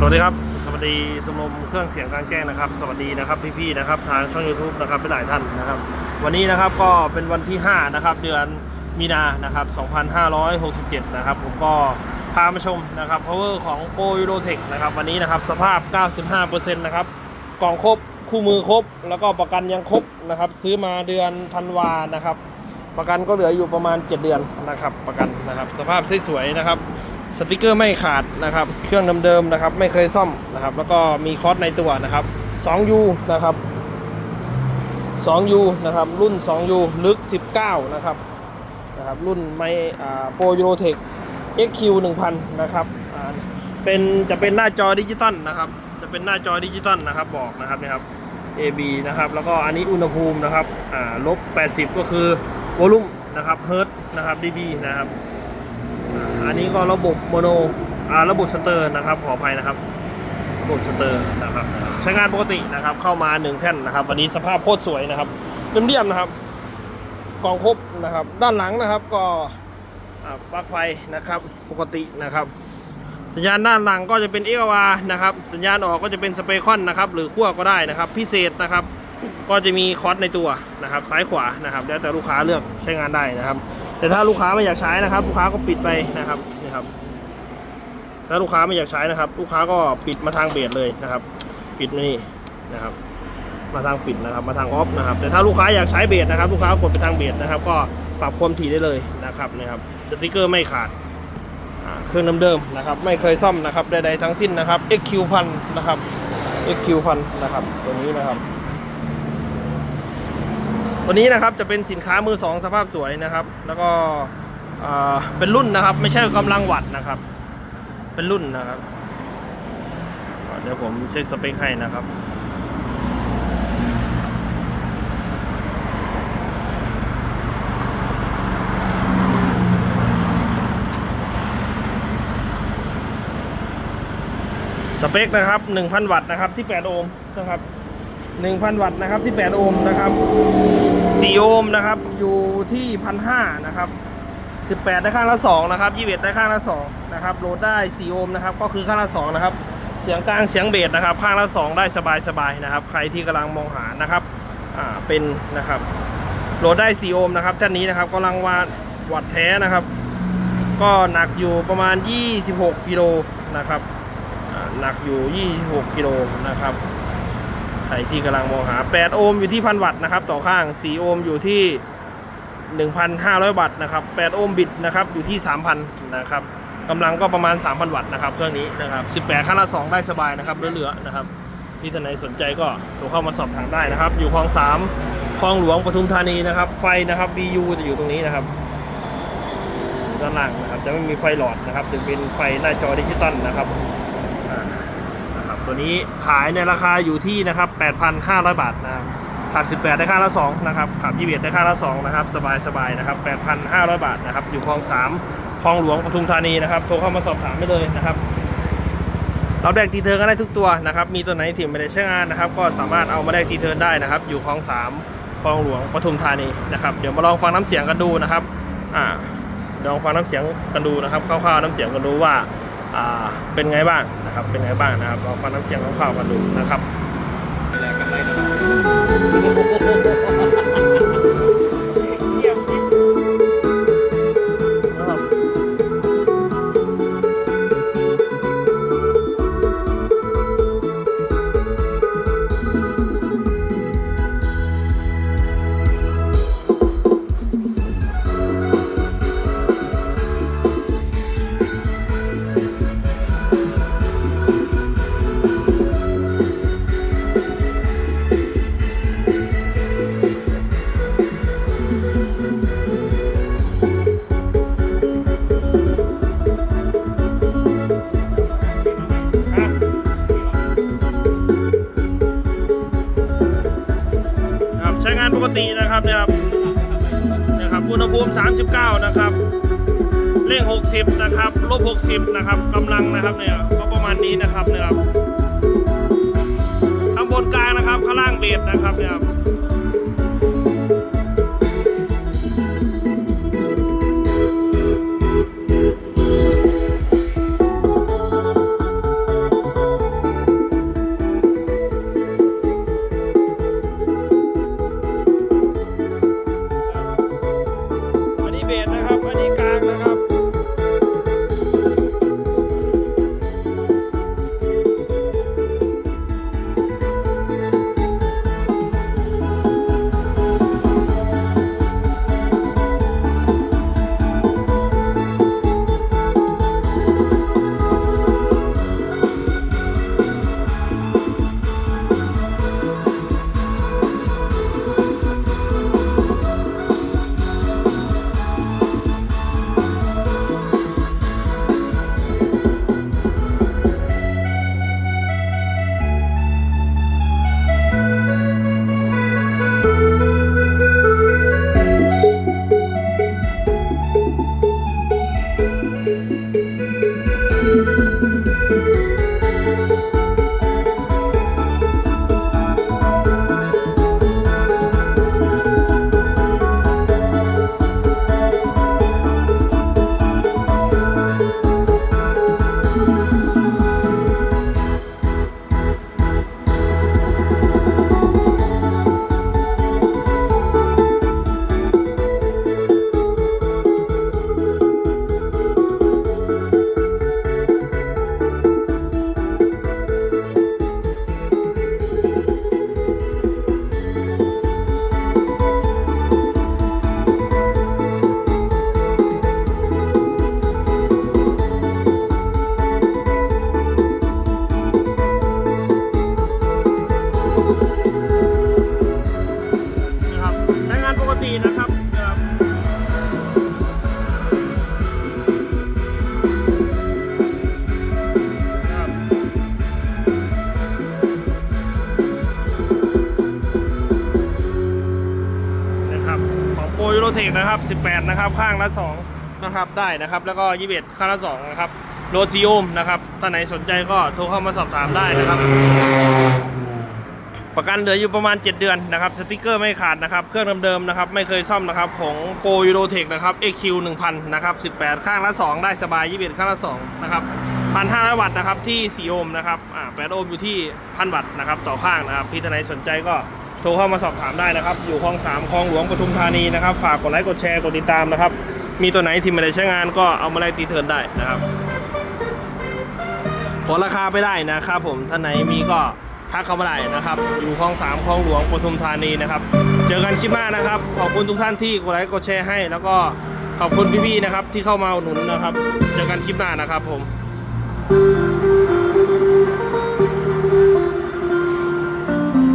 สวัสดีครับ สวัสดีสมรมเครื่องเสียงกลางแจ้งนะครับ สวัสดีนะครับพี่ๆนะครับทางช่อง YouTube นะครับหลายท่านนะครับ วันนี้นะครับก็เป็นวันที่ 5 นะครับ เดือนมีนานะครับ 2567 นะครับ ผมก็พามาชมนะครับ power ของ Pro Eurotech นะครับ วันนี้นะครับสภาพ 95%นะครับกล่องครบคู่มือครบ แล้วก็ประกันยังครบนะครับ ซื้อมาเดือนธันวานะครับ ประกันก็เหลืออยู่ประมาณ 7 เดือนนะครับ ประกันนะครับ สภาพสวยๆนะครับ สติกเกอร์ไม่ขาดนะครับ เครื่องเดิมๆนะครับ ไม่เคยซ่อมนะครับ แล้วก็มีคอสในตัวนะครับ 2U นะครับ 2U นะครับ รุ่น 2U ลึก 19 นะครับ นะครับ รุ่นไม่อ่าโปรยูโรเทค XQ 1000 นะครับอ่าเป็นจะเป็นหน้าจอดิจิตอลนะครับ จะเป็นหน้าจอดิจิตอลนะครับ บอกนะครับนะครับ AB นะครับ แล้วก็อันนี้อุณหภูมินะครับอ่าลบ 80 ก็คือวอลลุ่มนะครับ เฮิร์ตนะครับ dB นะครับ อันนี้ก็ระบบโมโนอ่าระบบสเตอร์นะครับขออภัยนะครับระบบสเตอร์นะครับใช้งานปกตินะครับ เข้ามาหนึ่งแท่นนะครับ วันนี้สภาพโคตรสวยนะครับเรียมๆนะครับกล่องครบนะครับ ด้านหลังนะครับก็ปลั๊กไฟนะครับปกตินะครับ สัญญาณด้านหลังก็จะเป็นเอ r นะครับ สัญญาณออกก็จะเป็นสเปคอนนะครับหรือขั้วก็ได้นะครับ พิเศษนะครับ ก็จะมีคอร์สในตัวนะครับ ซ้ายขวานะครับ แล้วแต่ลูกค้าเลือกใช้งานได้นะครับ แต่ถ้าลูกค้าไม่อยากใช้นะครับ ลูกค้าก็ปิดไปนะครับนี่ครับ ถ้าลูกค้าไม่อยากใช้นะครับ ลูกค้าก็ปิดมาทางเบสเลยนะครับ ปิดนี่นะครับ มาทางปิดนะครับ มาทางออฟนะครับ แต่ถ้าลูกค้าอยากใช้เบสนะครับ ลูกค้ากดไปทางเบสนะครับ ก็ปรับความถี่ได้เลยนะครับนะครับสติกเกอร์ไม่ขาดเครื่องเดิมๆนะครับ ไม่เคยซ่อมนะครับใดๆทั้งสิ้นนะครับ XQ พันนะครับ XQ พันนะครับตัวนี้นะครับ ตัวนี้นะครับจะเป็นสินค้ามือสองสภาพสวยนะครับ แล้วก็เป็นรุ่นนะครับ ไม่ใช่กำลังวัตต์นะครับ เป็นรุ่นนะครับ เดี๋ยวผมเช็คสเปคให้นะครับสเปคนะครับ 1,000 วัตต์นะครับที่ 8 โอห์มนะครับ 1,000 วัตต์นะครับที่ 8 โอห์มนะครับ 4โอห์มนะครับอยู่ที่1,500นะครับ18ได้ข้างละ2นะครับ21ได้ข้างละ2นะครับโหลดได้4โอห์มนะครับก็คือข้างละ2นะครับเสียงกลางเสียงเบสนะครับ ข้างละ2ได้สบายๆนะครับ ใครที่กำลังมองหานะครับอ่าเป็นนะครับโหลดได้4โอห์มนะครับท่านนี้นะครับกำลังวาวัดแท้นะครับ ก็หนักอยู่ประมาณ 26กิโลนะครับหนักอยู่ 26กิโลนะครับ ใครที่กำลังมองหา 8 โอห์มอยู่ที่พันวัตต์นะครับ ต่อข้าง 4 โอห์มอยู่ที่ 1,500 วัตต์นะครับ 8 โอห์มบิดนะครับอยู่ที่ 3,000 นะครับกำลังก็ประมาณ 3,000 วัตต์นะครับเครื่องนี้นะครับ 18ข้างละ 2 ได้สบายนะครับเหลือๆนะครับที่ท่านไหนสนใจก็โทรเข้ามาสอบถามได้นะครับ อยู่คลอง 3คลองหลวงปทุมธานีนะครับ ไฟนะครับ BU จะอยู่ตรงนี้นะครับด้านล่างนะครับจะไม่มีไฟหลอดนะครับถึงเป็นไฟหน้าจอดิจิตอลนะครับ ตัวนี้ขายในราคาอยู่ที่นะครับ8,500 บาทนะครับขับ18 ได้ค่าละ2นะครับขับ21 ได้ค่าละ2นะครับสบายสบายๆนะครับ 8,500 บาทนะครับ อยู่คลอง 3 คลองหลวงปทุมธานีนะครับ โทรเข้ามาสอบถามได้เลยนะครับ เราแดกตีเทิร์นกันได้ทุกตัวนะครับ มีตัวไหนที่ไม่ได้ใช้งานนะครับ ก็สามารถเอามาแดกตีเทิร์นได้นะครับ อยู่คลอง 3 คลองหลวงปทุมธานีนะครับ เดี๋ยวมาลองฟังน้ำเสียงกันดูนะครับ อ่าลองฟังน้ำเสียงกันดูนะครับ คร่าวๆน้ำเสียงกันดูว่า เป็นไงบ้างนะครับ เป็นไงบ้างนะครับลองฟังน้ำเสียงคร่าวกันดูนะครับครับ นะครับเนี่ยครับนะครับอุณหภูมิ 39 นะครับเร่ง60 นะครับลบ60 นะครับกำลังนะครับเนี่ยก็ประมาณนี้นะครับเนี่ยครับข้างบนกลางนะครับข้างล่างเบสนะครับเนี่ยครับ กนะครับ 18 นะครับ ข้างละ 2 นะครับได้นะครับ แล้วก็ 21 ข้างละ 2 นะครับโรซีโอมนะครับท่านไหนสนใจก็โทรเข้ามาสอบถามได้นะครับ ประกันเหลืออยู่ประมาณ 7 เดือนนะครับสติกเกอร์ไม่ขาดนะครับ เครื่องเดิมๆนะครับไม่เคยซ่อมนะครับของโปรยูโรเทคนะครับ XQ 1000 นะครับ 18 ข้างละ 2 ได้สบาย 21 ข้างละ 2 นะครับ1,500วัตต์นะครับที่4โอห์มนะครับอ่า8โอห์มอยู่ที่1,000วัตต์นะครับต่อข้างนะครับพี่ท่านไหนสนใจก็ โทรเข้ามาสอบถามได้นะครับ อยู่คลอง3คลองหลวงปทุมธานีนะครับ ฝากกดไลค์กดแชร์กดติดตามนะครับ มีตัวไหนที่ไม่ได้ใช้งานก็เอามาแลกตีเทิร์นได้นะครับขอราคาไปได้นะครับผมท่านไหนมีก็ทักเข้ามาได้นะครับ อยู่คลองสามคลองหลวงปทุมธานีนะครับ เจอกันคลิปหน้านะครับ ขอบคุณทุกท่านที่กดไลค์กดแชร์ให้ แล้วก็ขอบคุณพี่ๆนะครับที่เข้ามาอุดหนุนนะครับ เจอกันคลิปหน้านะครับผม